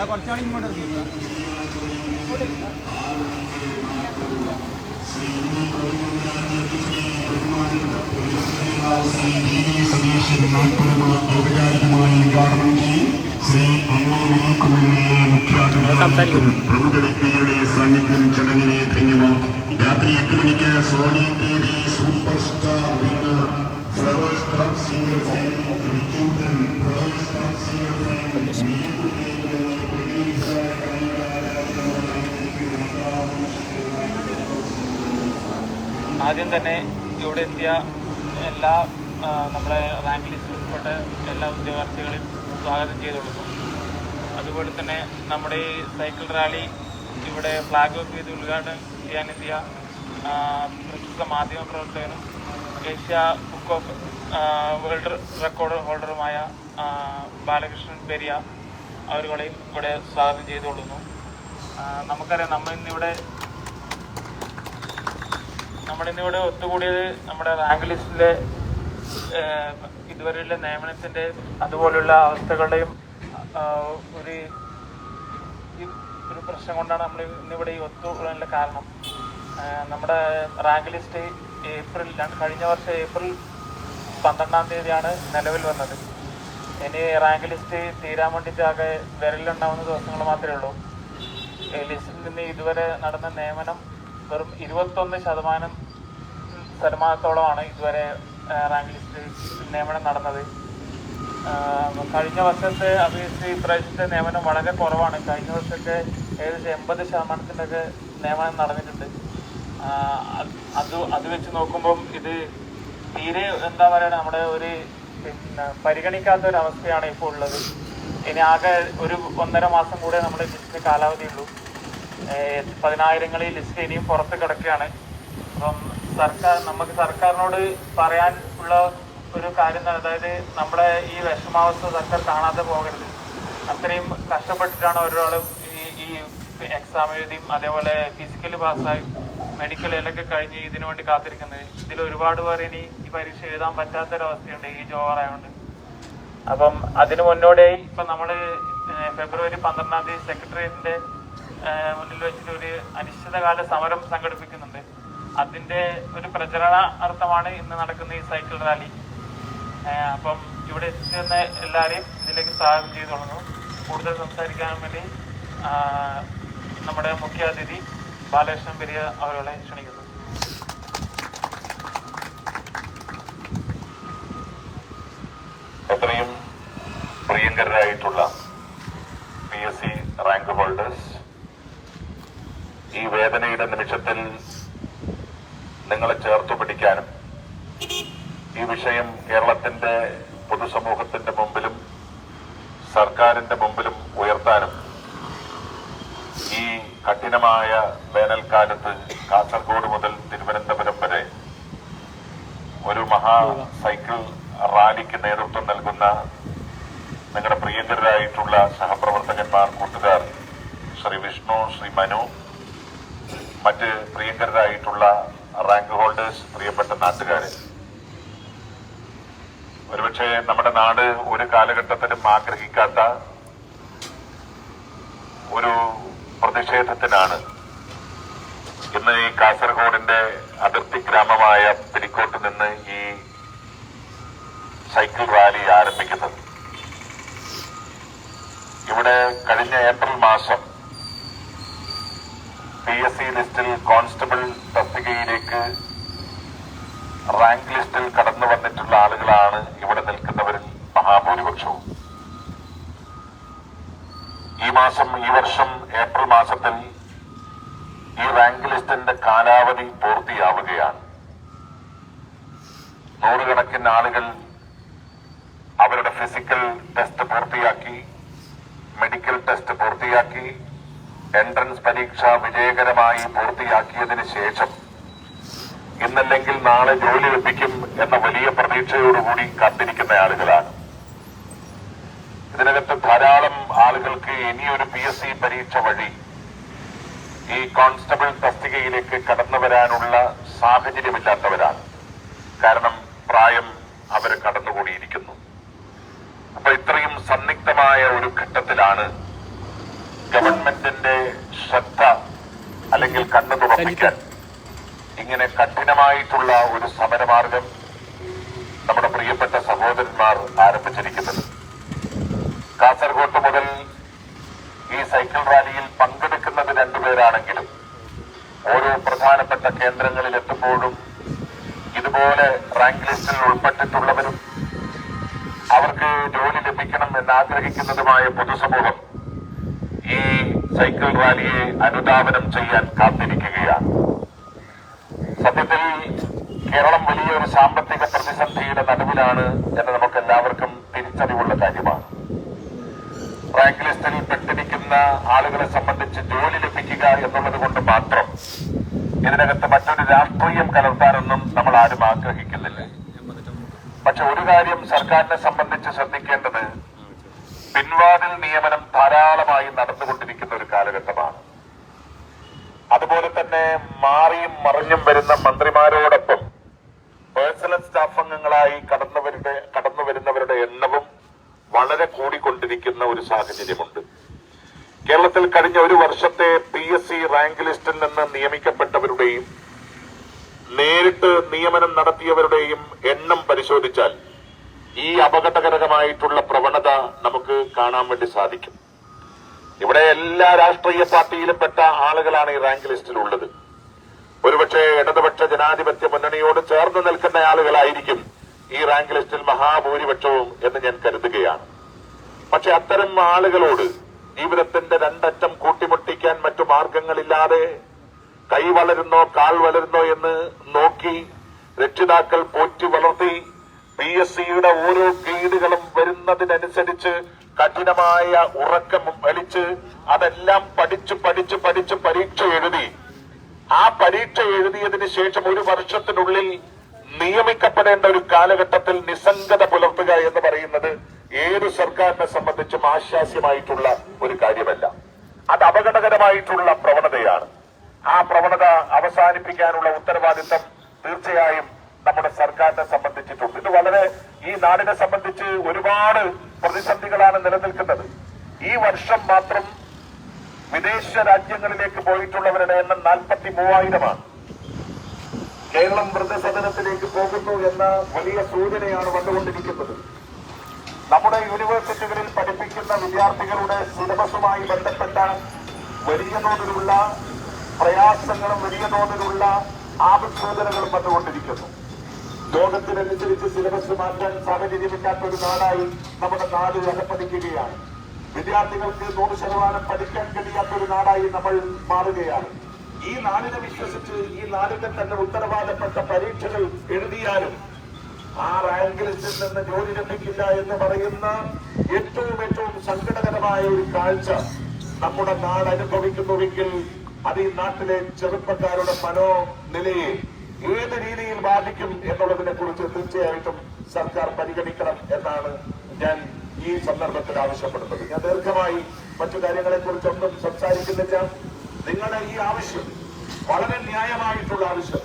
അവിടെ കുറച്ചാണ് ഇങ്ങോട്ട് ഇറങ്ങിയില്ല ഔപചാരികമായി ഉദ്ഘാടനം ചെയ്യും ശ്രീ അമ്മയുടെ മുഖ്യാതിഥി പ്രമുഖരുടെ സാന്നിധ്യം ചടങ്ങിനെ ധന്യമാക്കി രാത്രി എട്ട് മണിക്ക് Sony T V super star winner flower star singer flower ആദ്യം തന്നെ ഇവിടെ എത്തിയ എല്ലാ നമ്മുടെ റാങ്ക് ലിസ്റ്റിൽ ഉൾപ്പെട്ട എല്ലാ ഉദ്യോഗാർത്ഥികളെയും സ്വാഗതം ചെയ്തു കൊടുക്കും. അതുപോലെ തന്നെ നമ്മുടെ ഈ സൈക്കിൾ റാലി ഇവിടെ ഫ്ലാഗ് ഓഫ് ചെയ്ത് ഉദ്ഘാടനം ചെയ്യാനെത്തിയ പ്രശസ്ത മാധ്യമ പ്രവർത്തകനും Asia book of world record ഹോൾഡറുമായ Balakrishnan Periya അവരുകളെയും ഇവിടെ സ്വാഗതം ചെയ്തു കൊള്ളുന്നു ആ, നമുക്കറിയാം നമ്മൾ ഇന്നിവിടെ നമ്മളിന്നിവിടെ ഒത്തുകൂടിയത് നമ്മുടെ റാങ്ക് ലിസ്റ്റിലെ ഇതുവരെയുള്ള നിയമനത്തിന്റെ അതുപോലുള്ള അവസ്ഥകളുടെയും ഒരു ഒരു പ്രശ്നം കൊണ്ടാണ് നമ്മൾ ഇന്നിവിടെ ഈ ഒത്തുകൂടാനുള്ള കാരണം. നമ്മുടെ റാങ്ക് ലിസ്റ്റ് ഏപ്രിൽ കഴിഞ്ഞ വർഷം ഏപ്രിൽ പന്ത്രണ്ടാം തീയതിയാണ് നിലവിൽ വന്നത്. ഇനി റാങ്ക് ലിസ്റ്റ് തീരാൻ വേണ്ടിയിട്ട് ആകെ വിരലിലുണ്ടാവുന്ന ദിവസങ്ങൾ മാത്രമേ ഉള്ളൂ. ലിസ്റ്റിൽ നിന്ന് ഇതുവരെ നടന്ന നിയമനം വെറും ഇരുപത്തൊന്ന് ശതമാനം ശതമാനത്തോളമാണ് ഇതുവരെ റാങ്ക് ലിസ്റ്റ് നിയമനം നടന്നത്. കഴിഞ്ഞ വർഷത്തെ അപേക്ഷിച്ച് ഇപ്രാവശ്യത്തെ നിയമനം വളരെ കുറവാണ്. കഴിഞ്ഞ വർഷത്തെ ഏകദേശം എൺപത് ശതമാനത്തിന്റെയൊക്കെ നിയമനം നടന്നിട്ടുണ്ട്. അത് അത് വെച്ച് നോക്കുമ്പം ഇത് തീരെ എന്താ പറയുക നമ്മുടെ ഒരു പിന്നെ പരിഗണിക്കാത്ത ഒരു അവസ്ഥയാണ് ഇപ്പോൾ ഉള്ളത്. ഇനി ആകെ ഒരു ഒന്നര മാസം കൂടെ നമ്മുടെ ലിസ്റ്റിന് കാലാവധി പതിനായിരങ്ങളിൽ ലിസ്റ്റ് ഇനിയും പുറത്ത് കിടക്കുകയാണ്. അപ്പം സർക്കാർ നമുക്ക് സർക്കാരിനോട് പറയാൻ ഉള്ള ഒരു കാര്യം അതായത് നമ്മുടെ ഈ വിഷമാവസ്ഥ സർക്കാർ കാണാതെ പോകരുത്. അത്രയും കഷ്ടപ്പെട്ടിട്ടാണ് ഒരാളും ഈ ഈ എക്സാം എഴുതിയും അതേപോലെ ഫിസിക്കലി പാസ്സായി മെഡിക്കൽ ഇതിലൊക്കെ കഴിഞ്ഞ് ഇതിനു വേണ്ടി കാത്തിരിക്കുന്നത്. ഇതിൽ ഒരുപാട് പേർ ഇനി ഈ പരീക്ഷ എഴുതാൻ പറ്റാത്തൊരവസ്ഥയുണ്ട് ഈ ജോറായതുകൊണ്ട് അപ്പം അതിന് മുന്നോടിയായി ഇപ്പം നമ്മൾ ഫെബ്രുവരി പന്ത്രണ്ടാം തീയതി സെക്രട്ടേറിയറ്റിന്റെ ഏഹ് മുന്നിൽ വെച്ചിട്ട് ഒരു അനിശ്ചിതകാല സമരം സംഘടിപ്പിക്കുന്നുണ്ട്. അതിന്റെ ഒരു പ്രചരണ അർത്ഥമാണ് ഇന്ന് നടക്കുന്ന ഈ സൈക്കിൾ റാലി. അപ്പം ഇവിടെ എത്തിച്ചെന്ന എല്ലാവരെയും ഇതിലേക്ക് സ്വാഗതം ചെയ്തു തുടങ്ങുന്നു. കൂടുതൽ സംസാരിക്കാൻ വേണ്ടി നമ്മുടെ നമ്മുടെ മുഖ്യാതിഥി ബാലകൃഷ്ണൻ പെരിയ അവരോടെ ക്ഷണിക്കുന്നു. എത്രയും പ്രിയങ്കരായിട്ടുള്ള P S C rank holders ഈ വേദനയുടെ നിമിഷത്തിൽ നിങ്ങളെ ചേർത്തു പിടിക്കാനും ഈ വിഷയം കേരളത്തിന്റെ പൊതുസമൂഹത്തിന്റെ മുമ്പിലും സർക്കാരിന്റെ മുമ്പിലും ഉയർത്താനും ഈ കഠിനമായ വേനൽക്കാലത്ത് കാസർഗോഡ് മുതൽ തിരുവനന്തപുരം വരെ ഒരു മഹാ സൈക്കിൾ റാലിക്ക് നേതൃത്വം നൽകുന്ന നിങ്ങളുടെ പ്രിയങ്കരായിട്ടുള്ള സഹപ്രവർത്തകന്മാർ കൂട്ടുകാർ ശ്രീ വിഷ്ണു ശ്രീ മനു മറ്റ് പ്രിയങ്കരായിട്ടുള്ള റാങ്ക് ഹോൾഡേഴ്സ് പ്രിയപ്പെട്ട നാട്ടുകാരെ. ഒരുപക്ഷെ നമ്മുടെ നാട് ഒരു കാലഘട്ടത്തിലും ആഗ്രഹിക്കാത്ത ഒരു പ്രതിഷേധത്തിനാണ്. ഇന്ന് ഈ കാസർഗോഡിന്റെ അതിർത്തി ഗ്രാമമായ പിലിക്കോട്ട് നിന്ന് ഈ സൈക്കിൾ റാലി ആരംഭിക്കുന്നത്. ഇവിടെ കഴിഞ്ഞ ഏപ്രിൽ മാസം പി എസ് സി ലിസ്റ്റിൽ കോൺസ്റ്റബിൾ തസ്തികയിലേക്ക് റാങ്ക് ലിസ്റ്റിൽ കടന്നു വന്നിട്ടുള്ള ആളുകളാണ് ഇവിടെ നിൽക്കുന്നവരിൽ മഹാഭൂരിപക്ഷവും. ഈ മാസം ഈ വർഷം ഏപ്രിൽ മാസത്തിൽ ഈ റാങ്ക് ലിസ്റ്റിന്റെ കാലാവധി പൂർത്തിയാവുകയാണ്. നൂറുകണക്കിന് ആളുകൾ അവരുടെ ഫിസിക്കൽ പരീക്ഷ വിജയകരമായി പൂർത്തിയാക്കിയതിന് ശേഷം ഇന്നല്ലെങ്കിൽ നാളെ ജോലി ലഭിക്കും എന്ന വലിയ പ്രതീക്ഷയോടുകൂടി കാത്തിരിക്കുന്ന ആളുകളാണ്. ഇതിനകത്ത് ധാരാളം ആളുകൾക്ക് ഇനിയൊരു പി എസ് സി പരീക്ഷ വഴി ഈ കോൺസ്റ്റബിൾ തസ്തികയിലേക്ക് കടന്നു വരാനുള്ള സാഹചര്യമില്ലാത്തവരാണ്. കാരണം പ്രായം അവർ കടന്നുകൂടിയിരിക്കുന്നു. അപ്പൊ ഇത്രയും സന്നിഗ്ധമായ ഒരു ഘട്ടത്തിലാണ് അല്ലെങ്കിൽ കണ്ണു തുറപ്പിക്കാൻ ഇങ്ങനെ കഠിനമായിട്ടുള്ള ഒരു സമരമാർഗം നമ്മുടെ പ്രിയപ്പെട്ട സഹോദരന്മാർ ആരംഭിച്ചിരിക്കുന്നത്. കാസർഗോഡ് മുതൽ ഈ സൈക്കിൾ റാലിയിൽ പങ്കെടുക്കുന്നത് രണ്ടുപേരാണെങ്കിലും ഓരോ പ്രധാനപ്പെട്ട കേന്ദ്രങ്ങളിൽ എത്തുമ്പോഴും ഇതുപോലെ റാങ്ക് ലിസ്റ്റിൽ ഉൾപ്പെട്ടിട്ടുള്ളവരും അവർക്ക് ജോലി ലഭിക്കണം എന്ന് ആഗ്രഹിക്കുന്നതുമായ പൊതുസമൂഹം ഈ സൈക്കിൾ റാലിയെ അനുധാവനം ചെയ്യാൻ കാത്തിരിക്കുകയാണ്. സത്യത്തിൽ കേരളം വലിയൊരു സാമ്പത്തിക പ്രതിസന്ധിയുടെ നടുവിലാണ് എന്ന് നമുക്ക് എല്ലാവർക്കും തിരിച്ചറിവുള്ള കാര്യമാണ്. റാങ്ക് ലിസ്റ്റിൽ പെട്ടിരിക്കുന്ന ആളുകളെ സംബന്ധിച്ച് ജോലി ലഭിക്കുക എന്നുള്ളത് കൊണ്ട് മാത്രം ഇതിനകത്ത് മറ്റൊരു രാഷ്ട്രീയം കലർത്താനൊന്നും നമ്മൾ ആരും ആഗ്രഹിക്കുന്നില്ല. പക്ഷെ ഒരു കാര്യം സർക്കാരിനെ സംബന്ധിച്ച് ശ്രദ്ധിക്കേണ്ടത് പിൻവാതിൽ നിയമനം ധാരാളമായി നടന്നുകൊണ്ടിരിക്കുന്ന ഒരു കാലഘട്ടമാണ്. അതുപോലെ തന്നെ മാറിയും മറിഞ്ഞും വരുന്ന മന്ത്രിമാരോടൊപ്പം പേഴ്സണൽ സ്റ്റാഫ് അംഗങ്ങളായി കടന്നുവരുടെ കടന്നു വരുന്നവരുടെ എണ്ണവും വളരെ കൂടിക്കൊണ്ടിരിക്കുന്ന ഒരു സാഹചര്യമുണ്ട്. കേരളത്തിൽ കഴിഞ്ഞ ഒരു വർഷത്തെ പി എസ് സി റാങ്ക് ലിസ്റ്റിൽ നിന്ന് നിയമിക്കപ്പെട്ടവരുടെയും നേരിട്ട് നിയമനം നടത്തിയവരുടെയും എണ്ണം പരിശോധിച്ചാൽ ഈ അപകടകരമായിട്ടുള്ള പ്രവണത നമുക്ക് കാണാൻ വേണ്ടി സാധിക്കും. ഇവിടെ എല്ലാ രാഷ്ട്രീയ പാർട്ടിയിലും പെട്ട ആളുകളാണ് ഈ റാങ്ക് ലിസ്റ്റിൽ ഉള്ളത് ഒരുപക്ഷെ ഇടതുപക്ഷ ജനാധിപത്യ മുന്നണിയോട് ചേർന്ന് നിൽക്കുന്ന ആളുകളായിരിക്കും ഈ റാങ്ക് ലിസ്റ്റിൽ മഹാഭൂരിപക്ഷവും എന്ന് ഞാൻ കരുതുകയാണ്. പക്ഷെ അത്തരം ആളുകളോട് ജീവിതത്തിന്റെ രണ്ടറ്റം കൂട്ടിമുട്ടിക്കാൻ മറ്റു മാർഗങ്ങളില്ലാതെ കൈ വളരുന്നോ കാൽ വളരുന്നോ എന്ന് നോക്കി രക്ഷിതാക്കൾ പോറ്റി വളർത്തി പി എസ് സിയുടെ ഓരോ ഗൈഡുകളും വരുന്നതിനനുസരിച്ച് കഠിനമായ ഉറക്കം വലിച്ച് അതെല്ലാം പഠിച്ച് പഠിച്ച് പഠിച്ച് പരീക്ഷ എഴുതി. ആ പരീക്ഷ എഴുതിയതിന് ശേഷം ഒരു വർഷത്തിനുള്ളിൽ നിയമിക്കപ്പെടേണ്ട ഒരു കാലഘട്ടത്തിൽ നിസ്സംഗത പുലർത്തുക എന്ന് പറയുന്നത് ഏത് സർക്കാരിനെ സംബന്ധിച്ചും ആശ്വാസ്യമായിട്ടുള്ള ഒരു കാര്യമല്ല. അത് അപകടകരമായിട്ടുള്ള പ്രവണതയാണ്. ആ പ്രവണത അവസാനിപ്പിക്കാനുള്ള ഉത്തരവാദിത്തം തീർച്ചയായും നമ്മുടെ സർക്കാരിനെ സംബന്ധിച്ചിട്ടുണ്ട്. ഇത് വളരെ ഈ നാടിനെ സംബന്ധിച്ച് ഒരുപാട് പ്രതിസന്ധികളാണ് നിലനിൽക്കുന്നത്. ഈ വർഷം മാത്രം വിദേശ രാജ്യങ്ങളിലേക്ക് പോയിട്ടുള്ളവരുടെ എണ്ണം നാൽപ്പത്തി മൂവായിരമാണ് കേരളം വൃദ്ധസദനത്തിലേക്ക് പോകുന്നു എന്ന വലിയ സൂചനയാണ് വന്നുകൊണ്ടിരിക്കുന്നത്. നമ്മുടെ യൂണിവേഴ്സിറ്റികളിൽ പഠിപ്പിക്കുന്ന വിദ്യാർത്ഥികളുടെ സിലബസുമായി ബന്ധപ്പെട്ട വലിയ തോതിലുള്ള പ്രയാസങ്ങളും വലിയ തോതിലുള്ള ആവശ്യോധനകളും വന്നുകൊണ്ടിരിക്കുന്നു. ലോകത്തിനനുസരിച്ച് സിലബസ് മാറ്റാൻ സാഹചര്യമില്ലാത്ത ഒരു നാടായി നമ്മുടെ നാട് അകപ്പതിക്കുകയാണ് വിദ്യാർത്ഥികൾക്ക് നൂറ് ശതമാനം പഠിക്കാൻ കഴിയാത്ത ഒരു നാടായി നമ്മൾ മാറുകയാണ്. ഈ നാടിനെ വിശ്വസിച്ച് ഈ നാടിന്റെ തന്നെ ഉത്തരവാദപ്പെട്ട പരീക്ഷകൾ എഴുതിയാലും ആ റാങ്ക് ലിസ്റ്റിൽ നിന്ന് ജോലി ലഭിക്കില്ല എന്ന് പറയുന്ന ഏറ്റവും ഏറ്റവും സങ്കടകരമായ ഒരു കാഴ്ച നമ്മുടെ നാട് അനുഭവിക്കുന്നുവെങ്കിൽ അത് ഈ നാട്ടിലെ ചെറുപ്പക്കാരുടെ മനോനിലയെ ഏത് രീതിയിൽ ബാധിക്കും എന്നുള്ളതിനെ കുറിച്ച് തീർച്ചയായിട്ടും സർക്കാർ പരിഗണിക്കണം എന്നാണ് ഞാൻ ഈ സന്ദർഭത്തിൽ ആവശ്യപ്പെടുന്നത്. ഞാൻ ദീർഘമായി മറ്റു കാര്യങ്ങളെ കുറിച്ചൊന്നും സംസാരിക്കുന്നില്ല. നിങ്ങളുടെ ഈ ആവശ്യം വളരെ ന്യായമായിട്ടുള്ള ആവശ്യം.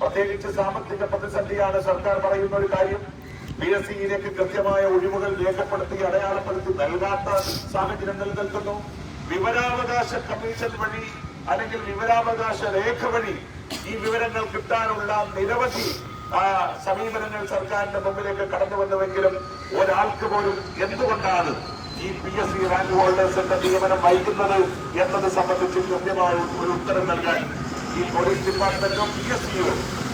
പ്രത്യേകിച്ച് സാമ്പത്തിക പ്രതിസന്ധിയാണ് സർക്കാർ പറയുന്ന ഒരു കാര്യം. പി എസ് സിയിലേക്ക് കൃത്യമായ ഒഴിവുകൾ രേഖപ്പെടുത്തി അടയാളപ്പെടുത്തി നൽകാത്ത സാഹചര്യം നിലനിൽക്കുന്നു. വിവരാവകാശ കമ്മീഷൻ വഴി അല്ലെങ്കിൽ വിവരാവകാശ രേഖ വഴി ഈ വിവരങ്ങൾ കിട്ടാനുള്ള നിരവധി സമീപനങ്ങൾ സർക്കാരിന്റെ മുമ്പിലേക്ക് കടന്നു വന്നുവെങ്കിലും ഒരാൾക്ക് പോലും എന്തുകൊണ്ടാണ് ഈ പി എസ് സി റാങ്ക് ഹോൾഡേഴ്സിന്റെ നിയമനം വൈകുന്നത് എന്നത് സംബന്ധിച്ച് കൃത്യമായ ഒരു ഉത്തരം നൽകാൻ ഈ പോലീസ് ഡിപ്പാർട്ട്മെന്റോ പി എസ് സിയോ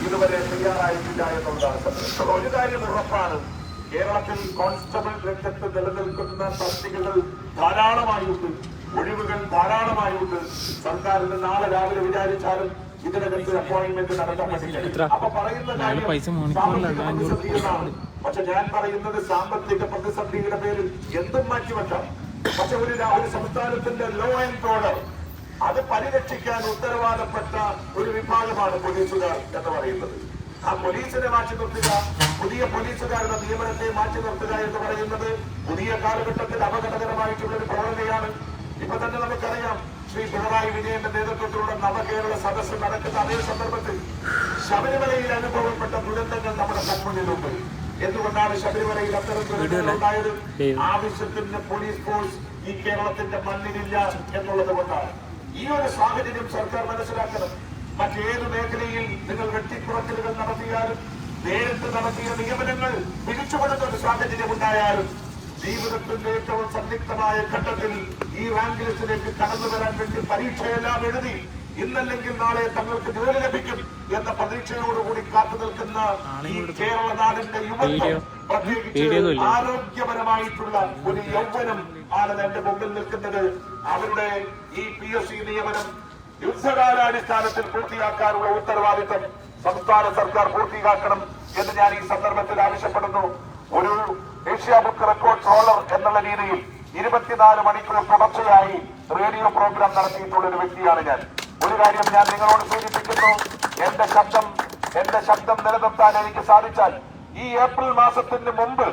ഇതുവരെ തയ്യാറായിട്ടില്ല എന്നുള്ളതാണ് ഒരു കാര്യം ഉറപ്പാണ് കേരളത്തിൽ കോൺസ്റ്റബിൾ രംഗത്ത് നിലനിൽക്കുന്ന തസ്തികകൾ ധാരാളമായുണ്ട് ഒഴിവുകൾ ധാരാളമായുണ്ട്. സർക്കാരിന് നാളെ രാവിലെ വിചാരിച്ചാലും ഇതിനകത്ത് അപ്പോയിന്റ്മെന്റ് നടത്താൻ പറ്റില്ല. അപ്പൊ പറയുന്ന കാര്യം. പക്ഷെ ഞാൻ പറയുന്നത് സാമ്പത്തിക പ്രതിസന്ധിയുടെ പേരിൽ എന്തും മാറ്റിവെക്കാം. പക്ഷെ ഒരു ഒരു സംസ്ഥാനത്തിന്റെ ലോ ആൻഡ് ഓർഡർ അത് പരിരക്ഷിക്കാൻ ഉത്തരവാദപ്പെട്ട ഒരു വിഭാഗമാണ് പോലീസുകാർ എന്ന് പറയുന്നത്. ആ പോലീസിനെ മാറ്റി നിർത്തുക പുതിയ പോലീസുകാരുടെ നിയമനത്തെ മാറ്റി നിർത്തുക എന്ന് പറയുന്നത് പുതിയ കാലഘട്ടത്തിൽ അപകടകരമായിട്ടുള്ള ഒരു പ്രവണതയാണ് ഇപ്പൊ തന്നെ നമുക്കറിയാം ശ്രീ പിണറായി വിജയന്റെ നേതൃത്വത്തിലുള്ള നവകേരള സദസ്സ് നടക്കുന്ന അതേ സന്ദർഭത്തിൽ ശബരിമലയിൽ അനുഭവപ്പെട്ട ദുരന്തങ്ങൾ നമ്മുടെ കൺമുന്നിലുണ്ട്. എന്തുകൊണ്ടാണ് ശബരിമലയിൽ അത്തരം ദുരന്തങ്ങൾ ഉണ്ടായത്? ആവശ്യത്തിന് പോലീസ് ഫോഴ്സ് ഈ കേരളത്തിന്റെ മണ്ണിലില്ല എന്നുള്ളത് കൊണ്ടാണ്. ഈ ഒരു സാഹചര്യം സർക്കാർ മനസ്സിലാക്കണം. മറ്റേത് മേഖലയിൽ നിങ്ങൾ വെട്ടിക്കുറക്കലുകൾ നടത്തിയാലും നേരിട്ട് നടത്തിയ നിയമനങ്ങൾ പിടിച്ചുപെടുന്ന ഒരു സാഹചര്യം ഉണ്ടായാലും ജീവിതത്തിന്റെ ഏറ്റവും സന്ദിഗ്ധമായ ഘട്ടത്തിൽ ഈ റാങ്ക് ലിസ്റ്റിലേക്ക് കടന്നു വരാൻ വേണ്ടി പരീക്ഷയെല്ലാം എഴുതി ഇന്നല്ലെങ്കിൽ നാളെ തങ്ങൾക്ക് ജോലി ലഭിക്കും എന്ന പ്രതീക്ഷയോടുകൂടി കാത്തു നിൽക്കുന്ന ഈ കേരള നാടിന്റെ യുവത്വം പ്രത്യേകിച്ച് ആരോഗ്യപരമായിട്ടുള്ള ഒരു യൗവനം ആണ് എന്റെ മുമ്പിൽ നിൽക്കുന്നത് അവരുടെ ഈ പി എസ് സി നിയമനം യുദ്ധകാലാടിസ്ഥാനത്തിൽ പൂർത്തിയാക്കാനുള്ള ഉത്തരവാദിത്തം സംസ്ഥാന സർക്കാർ പൂർത്തിയാക്കണം എന്ന് ഞാൻ ഈ സന്ദർഭത്തിൽ ആവശ്യപ്പെടുന്നു. ഒരു ഏഷ്യ ബുക്ക് റെക്കോർഡ് ട്രോളർ എന്നുള്ള രീതിയിൽ ഇരുപത്തിനാല് മണിക്കൂർ തുടർച്ചയായി റേഡിയോ പ്രോഗ്രാം നടത്തിയിട്ടുള്ള ഒരു വ്യക്തിയാണ് ഞാൻ. ഒരു കാര്യം ഞാൻ നിങ്ങളോട് സൂചിപ്പിക്കുന്നു. എന്റെ ശബ്ദം എന്റെ ശബ്ദം നിലനിർത്താൻ എനിക്ക് സാധിച്ചാൽ ഈ ഏപ്രിൽ മാസത്തിന് മുമ്പ്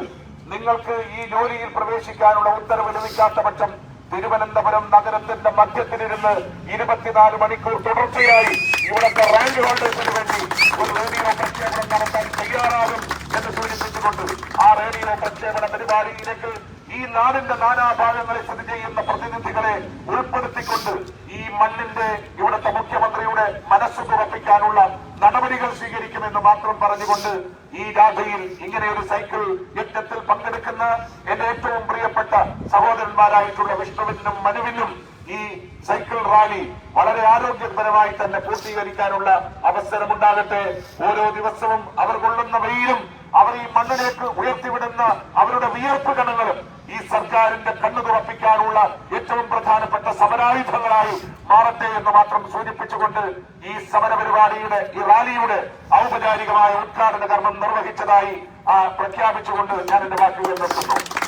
നിങ്ങൾക്ക് ഈ ജോലിയിൽ പ്രവേശിക്കാനുള്ള ഉത്തരവ് ലഭിക്കാത്ത പക്ഷം തിരുവനന്തപുരം നഗരത്തിന്റെ മധ്യത്തിലിരുന്ന് ഇരുപത്തിനാല് മണിക്കൂർ തുടർച്ചയായി ഇവിടുത്തെ റാങ്ക് ഹോൾഡേഴ്സിന് വേണ്ടി ഒരു റേഡിയോ പ്രക്ഷേപണം നടത്താൻ തയ്യാറാകും എന്ന് സൂചിപ്പിച്ചുകൊണ്ട് ആ റേഡിയോ പ്രക്ഷേപണ പരിപാടിയിലേക്ക് ഈ നാടിന്റെ നാനാഭാഗങ്ങളിൽ സ്ഥിതി ചെയ്യുന്ന പ്രതിനിധികളെ ഉൾപ്പെടുത്തിക്കൊണ്ട് ഈ മണ്ണിന്റെ ഇവിടുത്തെ മുഖ്യമന്ത്രിയുടെ മനസ്സ് തുറപ്പിക്കാനുള്ള നടപടികൾ സ്വീകരിക്കുമെന്ന് മാത്രം പറഞ്ഞുകൊണ്ട് ഈ രാധയിൽ ഇങ്ങനെ ഒരു സൈക്കിൾ യജ്ഞത്തിൽ പങ്കെടുക്കുന്ന എന്റെ ഏറ്റവും പ്രിയപ്പെട്ട സഹോദരന്മാരായിട്ടുള്ള വിഷ്ണുവിനും മനുവിനും ഈ സൈക്കിൾ റാലി വളരെ ആരോഗ്യപരമായി തന്നെ പൂർത്തീകരിക്കാനുള്ള അവസരമുണ്ടാകട്ടെ. ഓരോ ദിവസവും അവർ കൊള്ളുന്ന വെയിലും അവർ ഈ മണ്ണിലേക്ക് ഉയർത്തിവിടുന്ന അവരുടെ വിയർപ്പ് കണങ്ങളും ഈ സർക്കാരിന്റെ കണ്ണു തുറപ്പിക്കാനുള്ള ഏറ്റവും പ്രധാനപ്പെട്ട സമരായുധങ്ങളായി മാറട്ടെ എന്ന് മാത്രം സൂചിപ്പിച്ചുകൊണ്ട് ഈ സമര പരിപാടിയുടെ ഈ റാലിയുടെ ഔപചാരികമായ ഉദ്ഘാടന കർമ്മം നിർവഹിച്ചതായി പ്രഖ്യാപിച്ചുകൊണ്ട് ഞാൻ എന്റെ വാക്കുകൾ നിർത്തുന്നു.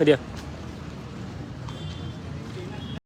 快点。